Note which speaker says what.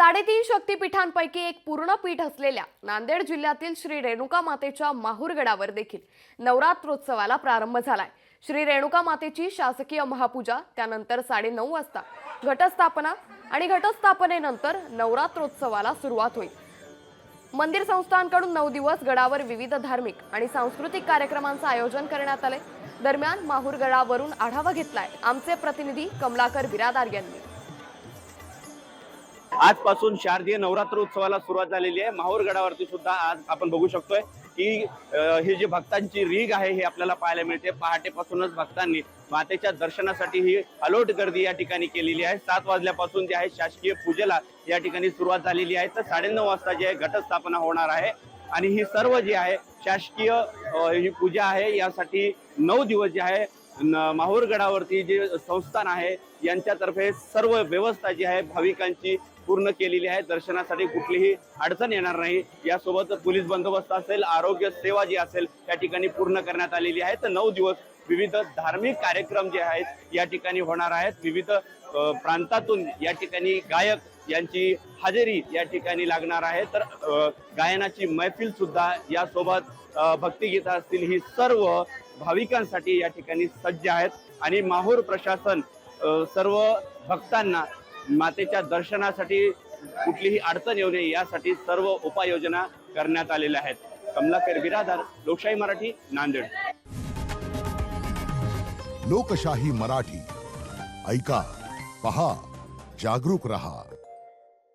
Speaker 1: साडेतीन शक्तीपीठांपैकी एक पूर्ण पीठ असलेल्या नांदेड जिल्ह्यातील श्री रेणुका मातेच्या माहूरगडावर देखील नवरात्रोत्सवाला प्रारंभ झालाय. श्री रेणुका मातेची शासकीय महापूजा त्यानंतर साडेनऊ वाजता घटस्थापना आणि घटस्थापनेनंतर नवरात्रोत्सवाला सुरुवात होईल. मंदिर संस्थांकडून नऊ दिवस गडावर विविध धार्मिक आणि सांस्कृतिक कार्यक्रमांचं आयोजन करण्यात आले दरम्यान माहूरगडावरून आढावा घेतलाय आमचे प्रतिनिधी कमलाकर बिरादार यांनी.
Speaker 2: आजपासून शारदीय नवरात्र उत्सवाला सुरुवात झालेली आहे. माहूर गडावरती सुद्धा आज आपण बघू शकतोय की ही जी भक्तांची रीग आहे हे आपल्याला पाहायला मिळते. पहाटेपासूनच भक्तांनी मातेच्या दर्शनासाठी ही अलोट गर्दी या ठिकाणी केलेली आहे. सात वाजल्यापासून जे आहे शासकीय पूजेला या ठिकाणी सुरुवात झालेली आहे. तर साडेनऊ वाजता जे आहे घटस्थापना होणार आहे. आणि ही सर्व जी आहे शासकीय ही पूजा आहे. यासाठी नऊ दिवस जे आहे माहूर गडावरती जे संस्थान आहे यांच्यातर्फे सर्व व्यवस्था जी आहे भाविकांची पूर्ण केलेली आहे. दर्शनासाठी कुठलीही अडचण येणार नाही. यासोबत पोलीस बंदोबस्त असेल आरोग्य सेवा जी असेल या ठिकाणी पूर्ण करण्यात आलेली आहे. तर नऊ दिवस विविध धार्मिक कार्यक्रम जे आहेत या ठिकाणी होणार आहेत. विविध प्रांतातून या ठिकाणी गायक यांची हजेरी या ठिकाणी लागणार आहे. तर गायनाची मैफिल सुद्धा यासोबत भक्तिगीत असतील ही सर्व भाविकांसाठी या ठिकाणी सज्ज आहेत. आणि माहूर प्रशासन सर्व भक्तांना मातेच्या दर्शनासाठी कुठलीही अडचण येऊ नये यासाठी सर्व उपाययोजना करण्यात आलेल्या आहेत. कमलाकर बिरादार लोकशाही मराठी नांदेड.
Speaker 3: लोकशाही मराठी. ऐका पहा जागरूक रहा.